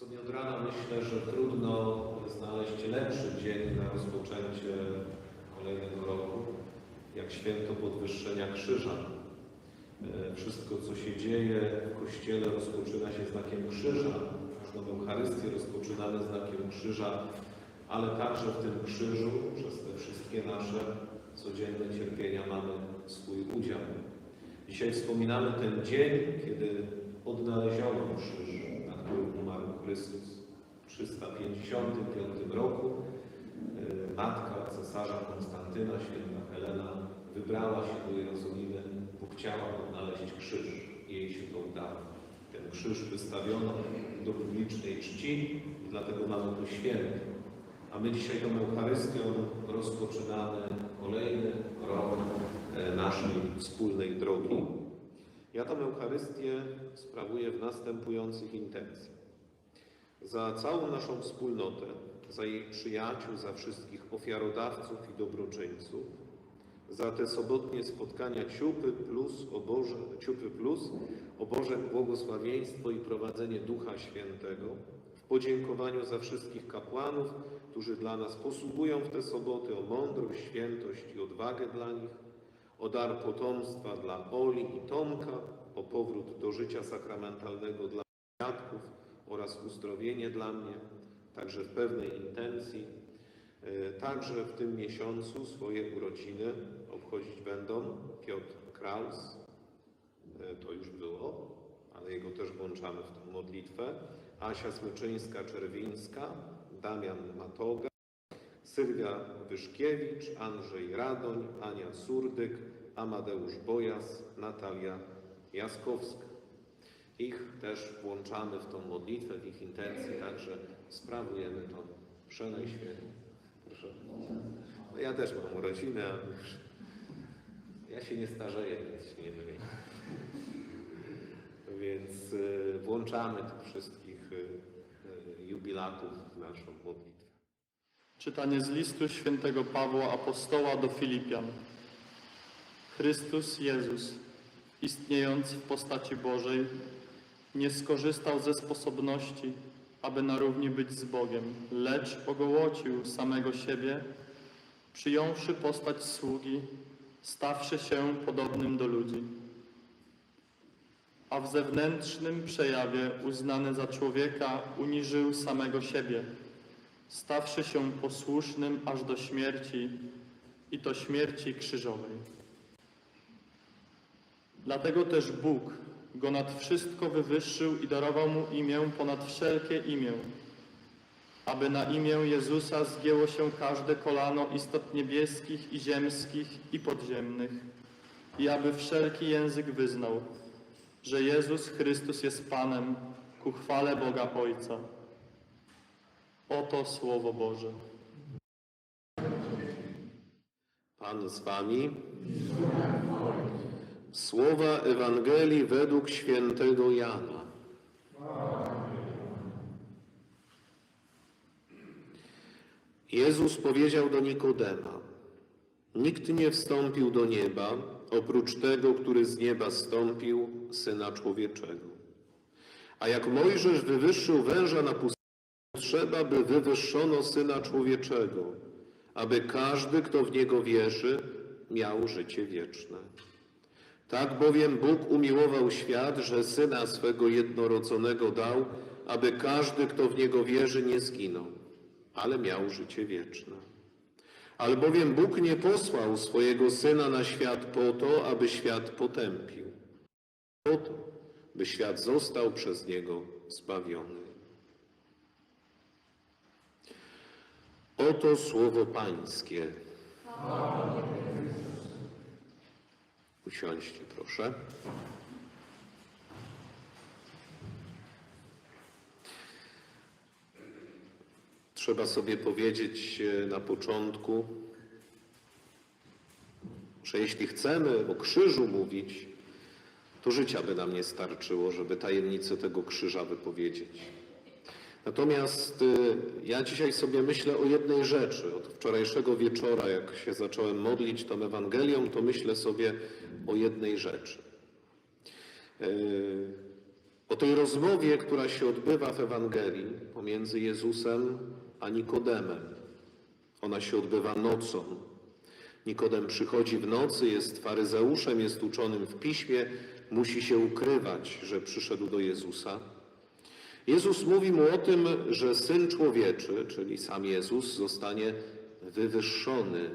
Sobie od rana myślę, że trudno znaleźć lepszy dzień na rozpoczęcie kolejnego roku, jak święto podwyższenia krzyża. E, Wszystko, co się dzieje w Kościele, rozpoczyna się znakiem krzyża. Każdą Eucharystię rozpoczynamy znakiem krzyża, ale także w tym krzyżu, przez te wszystkie nasze codzienne cierpienia mamy swój udział. Dzisiaj wspominamy ten dzień, kiedy odnaleziono krzyż, Chrystus. W 355 roku e, matka cesarza Konstantyna, święta Helena, wybrała się do Jerozolimy, bo chciała odnaleźć krzyż. Jej się to udało. Ten krzyż wystawiono do publicznej czci dlatego mamy to święto. A my dzisiaj tą Eucharystią rozpoczynamy kolejny rok e, naszej wspólnej drogi. Ja tę Eucharystię sprawuję w następujących intencjach. Za całą naszą wspólnotę, za jej przyjaciół, za wszystkich ofiarodawców i dobroczyńców, za te sobotnie spotkania Ciupy plus o Boże, Ciupy plus o Boże błogosławieństwo i prowadzenie Ducha Świętego, w podziękowaniu za wszystkich kapłanów, którzy dla nas posługują w te soboty o mądrość, świętość i odwagę dla nich, o dar potomstwa dla Oli i Tomka, o powrót do życia sakramentalnego dla dziadków oraz uzdrowienie dla mnie, także w pewnej intencji. E, Także w tym miesiącu swoje urodziny obchodzić będą Piotr Kraus, e, to już było, ale jego też włączamy w tę modlitwę, Asia Smyczyńska-Czerwińska, Damian Matoga, Sylwia Wyszkiewicz, Andrzej Radoń, Ania Surdyk, Amadeusz Bojas, Natalia Jaskowska. Ich też włączamy w tą modlitwę, w ich intencje, także sprawujemy to przenajświetnie. Proszę. No ja też mam urodziny, a ja się nie starzeję, więc się nie mylię. Więc y, włączamy tych wszystkich y, y, jubilatów w naszą modlitwę. Czytanie z listu świętego Pawła Apostoła do Filipian. Chrystus Jezus, istniejąc w postaci Bożej, nie skorzystał ze sposobności, aby na równi być z Bogiem, lecz ogołocił samego siebie, przyjąwszy postać sługi, stawszy się podobnym do ludzi. A w zewnętrznym przejawie uznany za człowieka uniżył samego siebie, stawszy się posłusznym aż do śmierci i to śmierci krzyżowej. Dlatego też Bóg go nad wszystko wywyższył i darował mu imię ponad wszelkie imię, aby na imię Jezusa zgięło się każde kolano istot niebieskich i ziemskich i podziemnych i aby wszelki język wyznał, że Jezus Chrystus jest Panem ku chwale Boga Ojca. Oto Słowo Boże. Pan z Wami. Słowa Ewangelii według świętego Jana. Jezus powiedział do Nikodema: Nikt nie wstąpił do nieba, oprócz tego, który z nieba stąpił, syna człowieczego. A jak Mojżesz wywyższył węża na pustyni, Trzeba, by wywyższono Syna Człowieczego, aby każdy, kto w Niego wierzy, miał życie wieczne. Tak bowiem Bóg umiłował świat, że Syna swego jednorodzonego dał, aby każdy, kto w Niego wierzy, nie zginął, ale miał życie wieczne. Albowiem Bóg nie posłał swojego Syna na świat po to, aby świat potępił, po to, by świat został przez Niego zbawiony. Oto słowo Pańskie. Usiądźcie proszę. Trzeba sobie powiedzieć e, na początku, że jeśli chcemy o krzyżu mówić, to życia by nam nie starczyło, żeby tajemnicę tego krzyża wypowiedzieć. Natomiast y, ja dzisiaj sobie myślę o jednej rzeczy. Od wczorajszego wieczora, jak się zacząłem modlić tą Ewangelią, to myślę sobie o jednej rzeczy. Y, O tej rozmowie, która się odbywa w Ewangelii pomiędzy Jezusem a Nikodemem. Ona się odbywa nocą. Nikodem przychodzi w nocy, jest faryzeuszem, jest uczonym w piśmie, musi się ukrywać, że przyszedł do Jezusa. Jezus mówi mu o tym, że Syn Człowieczy, czyli sam Jezus, zostanie wywyższony.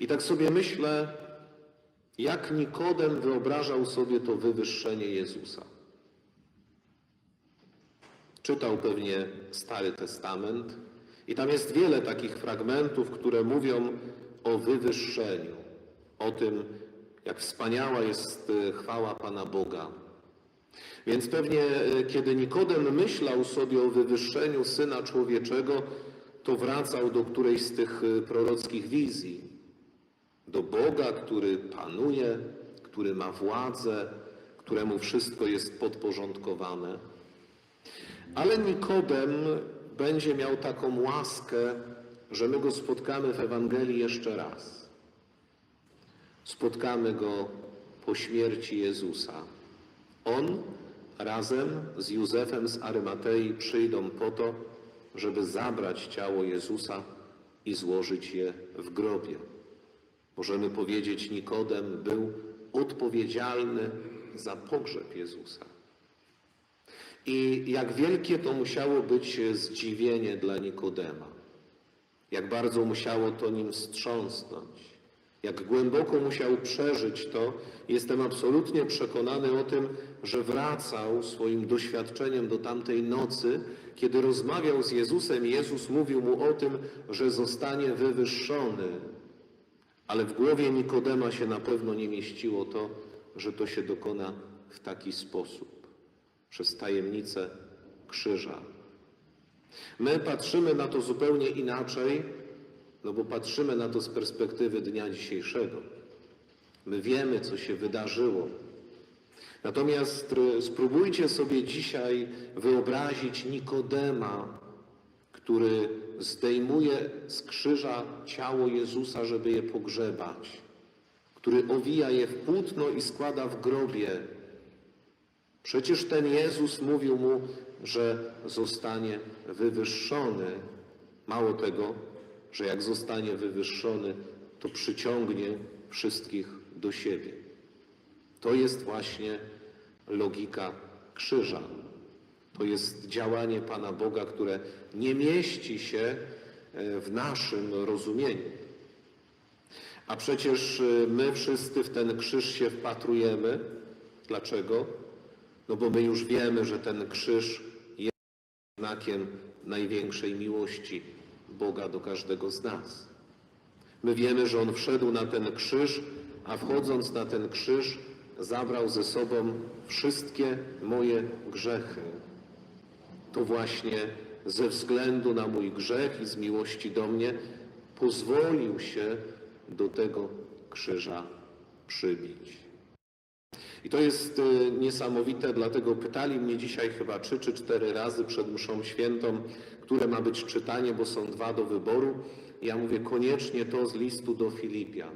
I tak sobie myślę, jak Nikodem wyobrażał sobie to wywyższenie Jezusa. Czytał pewnie Stary Testament i tam jest wiele takich fragmentów, które mówią o wywyższeniu, o tym, jak wspaniała jest e, chwała Pana Boga. Więc pewnie, e, kiedy Nikodem myślał sobie o wywyższeniu Syna Człowieczego, to wracał do którejś z tych e, prorockich wizji. Do Boga, który panuje, który ma władzę, któremu wszystko jest podporządkowane. Ale Nikodem będzie miał taką łaskę, że my go spotkamy w Ewangelii jeszcze raz. Spotkamy go po śmierci Jezusa. On razem z Józefem z Arymatei przyjdą po to, żeby zabrać ciało Jezusa i złożyć je w grobie. Możemy powiedzieć, Nikodem był odpowiedzialny za pogrzeb Jezusa. I jak wielkie to musiało być zdziwienie dla Nikodema. Jak bardzo musiało to nim wstrząsnąć. Jak głęboko musiał przeżyć to, jestem absolutnie przekonany o tym, że wracał swoim doświadczeniem do tamtej nocy, kiedy rozmawiał z Jezusem. Jezus mówił mu o tym, że zostanie wywyższony. Ale w głowie Nikodema się na pewno nie mieściło to, że to się dokona w taki sposób przez tajemnicę krzyża. My patrzymy na to zupełnie inaczej, no bo patrzymy na to z perspektywy dnia dzisiejszego. My wiemy, co się wydarzyło. Natomiast y, spróbujcie sobie dzisiaj wyobrazić Nikodema, który zdejmuje z krzyża ciało Jezusa, żeby je pogrzebać, który owija je w płótno i składa w grobie. Przecież ten Jezus mówił mu, że zostanie wywyższony. Mało tego, że jak zostanie wywyższony, to przyciągnie wszystkich do siebie. To jest właśnie logika krzyża. To jest działanie Pana Boga, które nie mieści się e, w naszym rozumieniu. A przecież e, my wszyscy w ten krzyż się wpatrujemy. Dlaczego? No bo my już wiemy, że ten krzyż jest znakiem największej miłości Boga do każdego z nas. My wiemy, że On wszedł na ten krzyż, a wchodząc na ten krzyż zabrał ze sobą wszystkie moje grzechy. To właśnie ze względu na mój grzech i z miłości do mnie pozwolił się do tego krzyża przybić. I to jest y, niesamowite, dlatego pytali mnie dzisiaj chyba trzy czy cztery razy przed mszą świętą, które ma być czytanie, bo są dwa do wyboru. Ja mówię koniecznie to z listu do Filipian,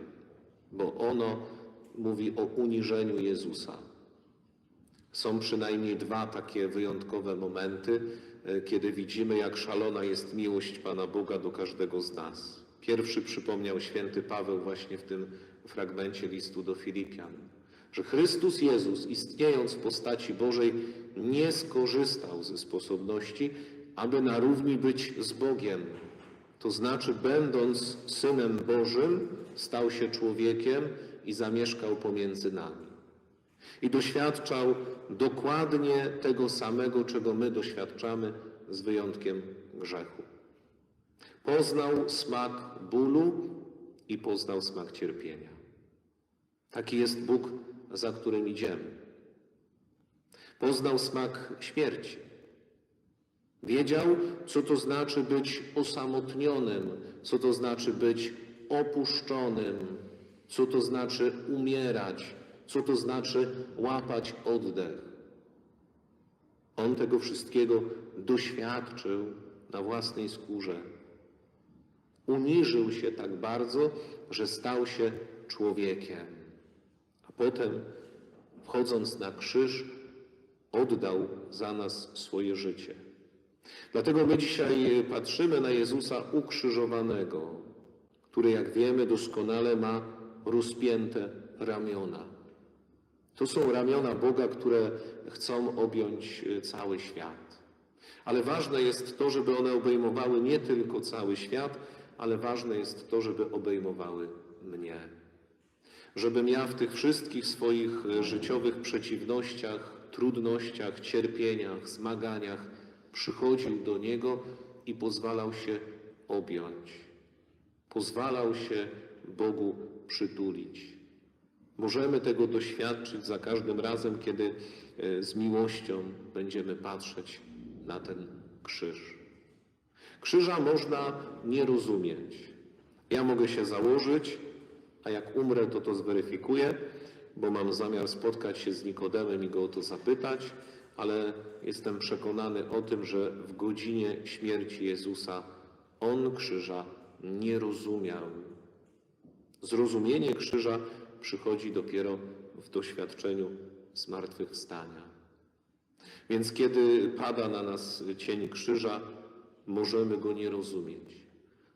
bo ono mówi o uniżeniu Jezusa. Są przynajmniej dwa takie wyjątkowe momenty, e, kiedy widzimy, jak szalona jest miłość Pana Boga do każdego z nas. Pierwszy przypomniał święty Paweł właśnie w tym fragmencie listu do Filipian, że Chrystus Jezus, istniejąc w postaci Bożej, nie skorzystał ze sposobności, aby na równi być z Bogiem. To znaczy, będąc Synem Bożym, stał się człowiekiem i zamieszkał pomiędzy nami. I doświadczał dokładnie tego samego, czego my doświadczamy, z wyjątkiem grzechu. Poznał smak bólu i poznał smak cierpienia. Taki jest Bóg, za którym idziemy. Poznał smak śmierci. Wiedział, co to znaczy być osamotnionym, co to znaczy być opuszczonym, co to znaczy umierać, co to znaczy łapać oddech. On tego wszystkiego doświadczył na własnej skórze. Uniżył się tak bardzo, że stał się człowiekiem. A potem, wchodząc na krzyż, oddał za nas swoje życie. Dlatego my dzisiaj patrzymy na Jezusa ukrzyżowanego, który, jak wiemy, doskonale ma rozpięte ramiona. To są ramiona Boga, które chcą objąć e, cały świat. Ale ważne jest to, żeby one obejmowały nie tylko cały świat, ale ważne jest to, żeby obejmowały mnie. Żebym ja w tych wszystkich swoich e, życiowych przeciwnościach, trudnościach, cierpieniach, zmaganiach przychodził do Niego i pozwalał się objąć. Pozwalał się Bogu przytulić. Możemy tego doświadczyć za każdym razem, kiedy e, z miłością będziemy patrzeć na ten krzyż. Krzyża można nie rozumieć. Ja mogę się założyć, a jak umrę, to to zweryfikuję, bo mam zamiar spotkać się z Nikodemem i go o to zapytać, ale jestem przekonany o tym, że w godzinie śmierci Jezusa on krzyża nie rozumiał. Zrozumienie krzyża przychodzi dopiero w doświadczeniu zmartwychwstania. Więc kiedy pada na nas cień krzyża, możemy go nie rozumieć.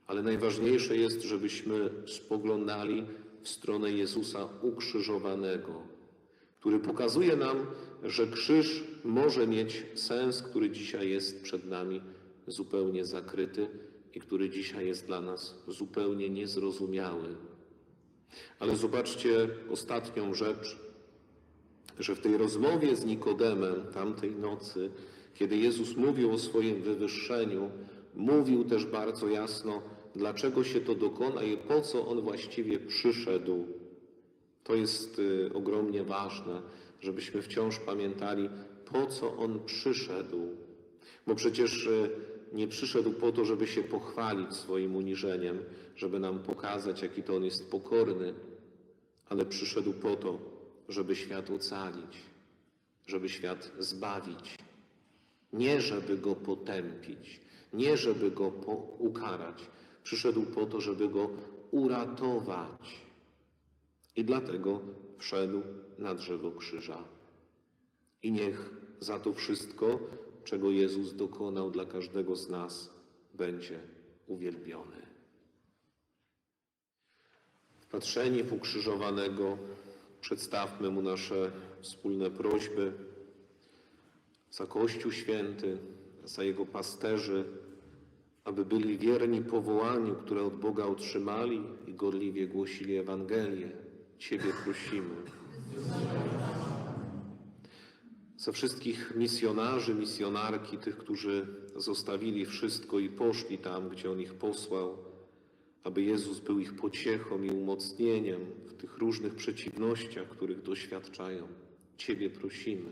Ale najważniejsze jest, żebyśmy spoglądali w stronę Jezusa ukrzyżowanego, który pokazuje nam, że krzyż może mieć sens, który dzisiaj jest przed nami zupełnie zakryty i który dzisiaj jest dla nas zupełnie niezrozumiały. Ale zobaczcie ostatnią rzecz, że w tej rozmowie z Nikodemem tamtej nocy, kiedy Jezus mówił o swoim wywyższeniu, mówił też bardzo jasno, dlaczego się to dokona i po co on właściwie przyszedł. To jest y, ogromnie ważne, żebyśmy wciąż pamiętali, po co on przyszedł. Bo przecież y, nie przyszedł po to, żeby się pochwalić swoim uniżeniem, żeby nam pokazać, jaki to on jest pokorny, ale przyszedł po to, żeby świat ocalić, żeby świat zbawić. Nie żeby go potępić, nie żeby go ukarać. Przyszedł po to, żeby go uratować. I dlatego wszedł na drzewo krzyża. I niech za to wszystko, czego Jezus dokonał dla każdego z nas, będzie uwielbiony. Wpatrzeni w ukrzyżowanego, przedstawmy mu nasze wspólne prośby za Kościół Święty, za jego pasterzy, aby byli wierni powołaniu, które od Boga otrzymali i gorliwie głosili Ewangelię. Ciebie prosimy. Za wszystkich misjonarzy, misjonarki, tych, którzy zostawili wszystko i poszli tam, gdzie On ich posłał, aby Jezus był ich pociechą i umocnieniem w tych różnych przeciwnościach, których doświadczają. Ciebie prosimy.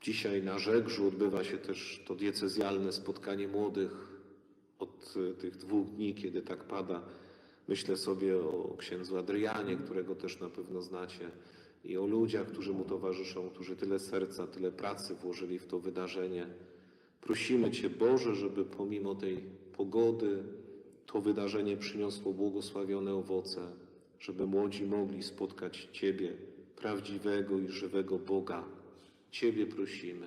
Dzisiaj na Żegrzu odbywa się też to diecezjalne spotkanie młodych od e, tych dwóch dni, kiedy tak pada. Myślę sobie o księdzu Adrianie, którego też na pewno znacie, i o ludziach, którzy mu towarzyszą, którzy tyle serca, tyle pracy włożyli w to wydarzenie. Prosimy Cię, Boże, żeby pomimo tej pogody to wydarzenie przyniosło błogosławione owoce, żeby młodzi mogli spotkać Ciebie, prawdziwego i żywego Boga. Ciebie prosimy.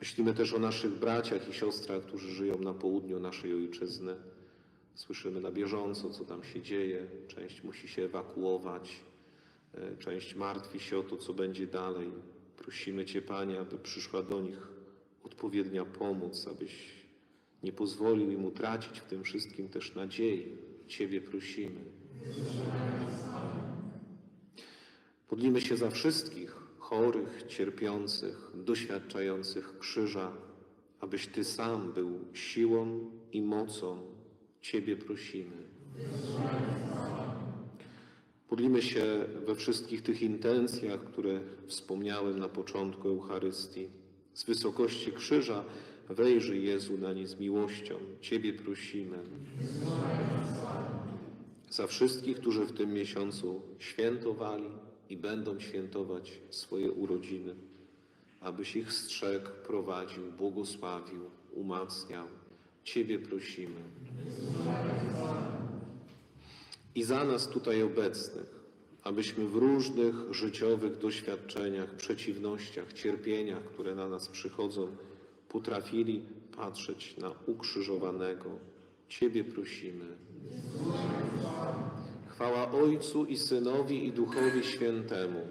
Myślimy też o naszych braciach i siostrach, którzy żyją na południu naszej ojczyzny. Słyszymy na bieżąco, co tam się dzieje. Część musi się ewakuować, e, część martwi się o to, co będzie dalej. Prosimy Cię, Panie, aby przyszła do nich odpowiednia pomoc, abyś nie pozwolił im utracić w tym wszystkim też nadziei. Ciebie prosimy. Modlimy się za wszystkich chorych, cierpiących, doświadczających krzyża, abyś Ty sam był siłą i mocą. Ciebie prosimy. Modlimy się we wszystkich tych intencjach, które wspomniałem na początku Eucharystii. Z wysokości krzyża wejrzyj Jezu na nie z miłością. Ciebie prosimy. Za wszystkich, którzy w tym miesiącu świętowali i będą świętować swoje urodziny, abyś ich strzegł, prowadził, błogosławił, umacniał. Ciebie prosimy. I za nas tutaj obecnych, abyśmy w różnych życiowych doświadczeniach, przeciwnościach, cierpieniach, które na nas przychodzą, potrafili patrzeć na ukrzyżowanego. Ciebie prosimy. Chwała Ojcu i Synowi i Duchowi Świętemu.